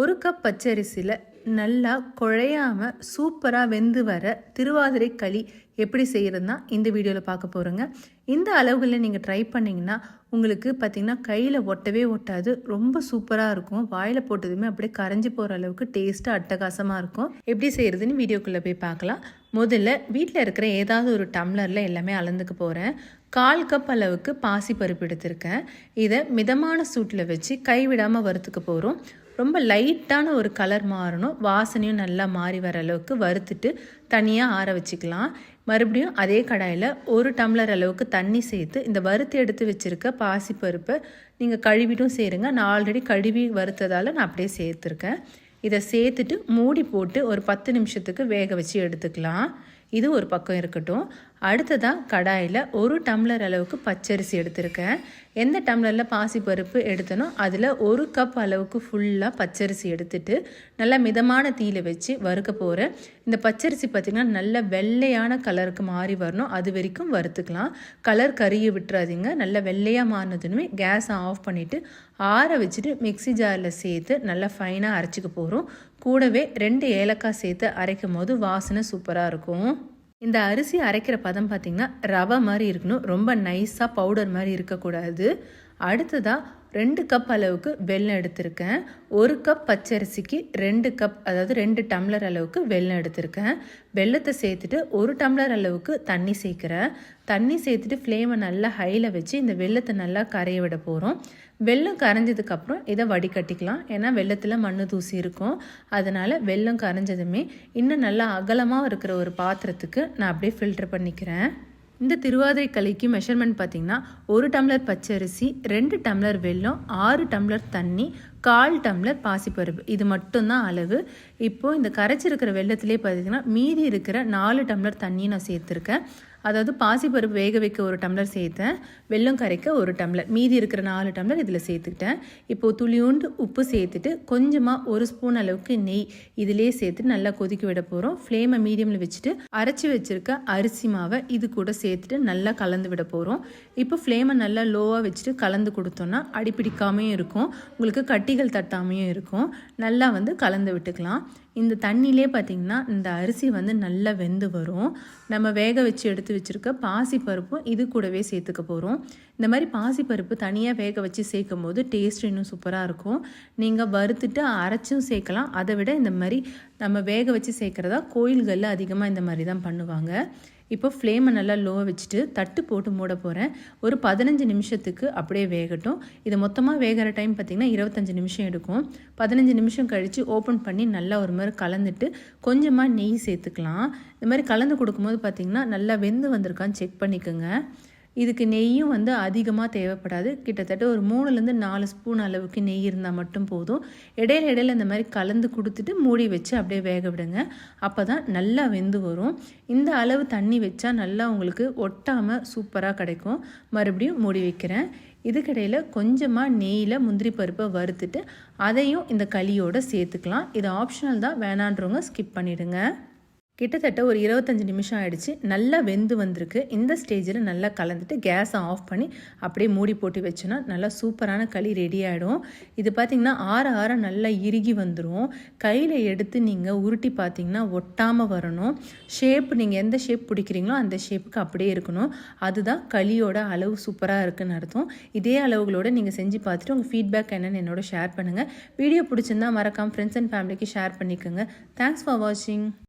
ஒரு கப் பச்சரிசியில் நல்லா குழையாமல் சூப்பராக வெந்து வர திருவாதிரை களி எப்படி செய்கிறதுனா இந்த வீடியோவில் பார்க்க போகிறோங்க இந்த அளவுகளில் நீங்கள் ட்ரை பண்ணிங்கன்னா உங்களுக்கு பார்த்திங்கன்னா கையில் ஒட்டவே ஒட்டாது ரொம்ப சூப்பராக இருக்கும். வாயில் போட்டதுமே அப்படியே கரைஞ்சி போகிற அளவுக்கு டேஸ்ட்டாக அட்டகாசமாக இருக்கும். எப்படி செய்கிறதுன்னு வீடியோக்குள்ளே போய் பார்க்கலாம். முதல்ல வீட்டில் இருக்கிற ஏதாவது ஒரு டம்ளரில் எல்லாமே அளந்துக்க போகிறேன் கால் கப் அளவுக்கு பாசி பருப்பு எடுத்திருக்கேன். இதை மிதமான சூட்டில் வச்சு கைவிடாமல் வறுத்துக்க போகிறோம் ரொம்ப லைட்டான ஒரு கலர் மாறணும். வாசனையும் நல்லா மாறி வர அளவுக்கு வறுத்துட்டு தனியாக ஆற வச்சுக்கலாம். மறுபடியும் அதே கடாயில் ஒரு டம்ளர் அளவுக்கு தண்ணி சேர்த்து இந்த வறுத்து எடுத்து வச்சுருக்க பாசிப்பருப்பை நீங்கள் கழுவிட்டும் சேருங்க. நான் ஆல்ரெடி கழுவி வறுத்ததால் நான் அப்படியே சேர்த்துருக்கேன். இதை சேர்த்துட்டு மூடி போட்டு ஒரு பத்து நிமிஷத்துக்கு வேக வச்சு எடுத்துக்கலாம். இது ஒரு பக்கம் இருக்கட்டும். அடுத்ததாக கடாயில் ஒரு டம்ளர் அளவுக்கு பச்சரிசி எடுத்திருக்கேன். எந்த டம்ளரில் பாசிப்பருப்பு எடுத்தனோ அதில் ஒரு கப் அளவுக்கு ஃபுல்லாக பச்சரிசி எடுத்துட்டு நல்லா மிதமான தீயில் வச்சு வறுக்க போகிறேன் இந்த பச்சரிசி பார்த்திங்கன்னா நல்ல வெள்ளையான கலருக்கு மாறி வரணும். அது வரைக்கும் வறுத்துக்கலாம். கலர் கறியை விட்டுறாதீங்க. நல்லா வெள்ளையாக மாறினதுனுமே கேஸை ஆஃப் பண்ணிவிட்டு ஆற வச்சுட்டு மிக்சி ஜாரில் சேர்த்து நல்லா ஃபைனாக அரைச்சிக்க போகிறோம் கூடவே ரெண்டு ஏலக்காய் சேர்த்து அரைக்கும் போது வாசனை சூப்பராக இருக்கும். இந்த அரிசி அரைக்கிற பதம் பார்த்திங்கன்னா ரவை மாதிரி இருக்கணும். ரொம்ப நைஸாக பவுடர் மாதிரி இருக்கக்கூடாது. அடுத்ததாக ரெண்டு கப் அளவுக்கு வெல்லம் எடுத்திருக்கேன். ஒரு கப் பச்சரிசிக்கு ரெண்டு கப் அதாவது ரெண்டு டம்ளர் அளவுக்கு வெல்லம் எடுத்திருக்கேன். வெள்ளத்தை சேர்த்துட்டு ஒரு டம்ளர் அளவுக்கு தண்ணி சேர்க்குறேன். தண்ணி சேர்த்துட்டு ஃப்ளேமை நல்லா ஹையில் வச்சு இந்த வெள்ளத்தை நல்லா கரைய விட போகிறோம் வெள்ளம் கரைஞ்சதுக்கப்புறம் இதை வடிகட்டிக்கலாம். ஏன்னா வெள்ளத்தில் மண் தூசி இருக்கும். அதனால் வெள்ளம் கரைஞ்சதுமே இன்னும் நல்லா அகலமாக இருக்கிற ஒரு பாத்திரத்துக்கு நான் அப்படியே ஃபில்ட்ரு பண்ணிக்கிறேன். இந்த திருவாதிரை கலைக்கு மெஷர்மெண்ட் பார்த்திங்கன்னா ஒரு டம்ளர் பச்சரிசி ரெண்டு டம்ளர் வெல்லம் ஆறு டம்ளர் தண்ணி கால் டம்ளர் பாசிப்பருப்பு. இது மட்டும்தான் அளவு. இப்போது இந்த கரைச்சிருக்கிற வெள்ளத்திலே பார்த்திங்கன்னா மீதி இருக்கிற நாலு டம்ளர் தண்ணியை நான் சேர்த்துருக்கேன். அதாவது பாசிப்பருப்பு வேக வைக்க ஒரு டம்ளர் சேர்த்தேன். வெள்ளம் கரைக்க ஒரு டம்ளர். மீதி இருக்கிற நாலு டம்ளர் இதில் சேர்த்துக்கிட்டேன். இப்போது துளியூண்டு உப்பு சேர்த்துட்டு கொஞ்சமாக ஒரு ஸ்பூன் அளவுக்கு நெய் இதிலே சேர்த்து நல்லா கொதிக்க விட போகிறோம் ஃப்ளேமை மீடியமில் வச்சுட்டு அரைச்சி வச்சுருக்க அரிசி மாவை இது கூட சேர்த்துட்டு நல்லா கலந்து விட போகிறோம் இப்போ ஃப்ளேமை நல்லா லோவாக வச்சுட்டு கலந்து கொடுத்தோன்னா அடிப்பிடிக்காமையும் இருக்கும். உங்களுக்கு கட்டிகள் தட்டாமையும் இருக்கும். நல்லா வந்து கலந்து விட்டுக்கலாம். இந்த தண்ணியிலே பார்த்திங்கன்னா இந்த அரிசி வந்து நல்லா வெந்து வரும். நம்ம வேக வச்சு எடுத்து வச்சுருக்க பாசிப்பருப்பும் இது கூடவே சேர்த்துக்க போகிறோம் இந்த மாதிரி பாசிப்பருப்பு தனியாக வேக வச்சு சேர்க்கும் போது டேஸ்ட் இன்னும் சூப்பராக இருக்கும். நீங்கள் வறுத்துட்டு அரைச்சும் சேர்க்கலாம். அதை விட இந்த மாதிரி நம்ம வேக வச்சு சேர்க்குறதா கோயில்களில் அதிகமாக இந்த மாதிரி தான் பண்ணுவாங்க. இப்போ ஃப்ளேமை நல்லா லோவாக வச்சுட்டு தட்டு போட்டு மூட போகிறேன் ஒரு பதினஞ்சு நிமிஷத்துக்கு அப்படியே வேகட்டும். இது மொத்தமாக வேகிற டைம் பார்த்திங்கன்னா இருபத்தஞ்சி நிமிஷம் எடுக்கும். பதினஞ்சு நிமிஷம் கழித்து ஓப்பன் பண்ணி நல்லா ஒரு மாதிரி கலந்துட்டு கொஞ்சமாக நெய் சேர்த்துக்கலாம். இந்த மாதிரி கலந்து கொடுக்கும்போது பார்த்திங்கன்னா நல்லா வெந்து வந்திருக்கான்னு செக் பண்ணிக்கோங்க. இதுக்கு நெய்யும் வந்து அதிகமாக தேவைப்படாது. கிட்டத்தட்ட ஒரு மூணுலேருந்து நாலு ஸ்பூன் அளவுக்கு நெய் இருந்தால் மட்டும் போதும். இடையில இடையில இந்த மாதிரி கலந்து கொடுத்துட்டு மூடி வச்சு அப்படியே வேக விடுங்க. அப்போ தான் நல்லா வெந்து வரும். இந்த அளவு தண்ணி வச்சா நல்லா உங்களுக்கு ஒட்டாமல் சூப்பராக கிடைக்கும். மறுபடியும் மூடி வைக்கிறேன். இதுக்கிடையில் கொஞ்சமாக நெய்யில் முந்திரி பருப்பை வறுத்துட்டு அதையும் இந்த களியோடு சேர்த்துக்கலாம். இது ஆப்ஷனல் தான். வேணான்றவங்க ஸ்கிப் பண்ணிவிடுங்க கிட்டத்தட்ட ஒரு இருபத்தஞ்சி நிமிஷம் ஆகிடுச்சு நல்லா வெந்து வந்திருக்கு. இந்த ஸ்டேஜில் நல்லா கலந்துட்டு கேஸை ஆஃப் பண்ணி அப்படியே மூடி போட்டு வச்சோன்னா நல்லா சூப்பரான களி ரெடி ஆகிடும் இது பார்த்திங்கன்னா ஆற ஆற நல்லா இறுகி வந்துடும் கையில் எடுத்து நீங்கள் உருட்டி பார்த்தீங்கன்னா ஒட்டாமல் வரணும். ஷேப் நீங்கள் எந்த ஷேப் பிடிக்கிறீங்களோ அந்த ஷேப்புக்கு அப்படியே இருக்கணும். அதுதான் களியோட அளவு சூப்பராக இருக்குன்னு அர்த்தம். இதே அளவுகளோடு நீங்கள் செஞ்சு பார்த்துட்டு உங்கள் ஃபீட்பேக் என்னென்னு என்னோட ஷேர் பண்ணுங்கள் வீடியோ பிடிச்சிருந்தா மறக்காமல் ஃப்ரெண்ட்ஸ் அண்ட் ஃபேமிலிக்கு ஷேர் பண்ணிக்கோங்க. தேங்க்ஸ் ஃபார் வாட்சிங்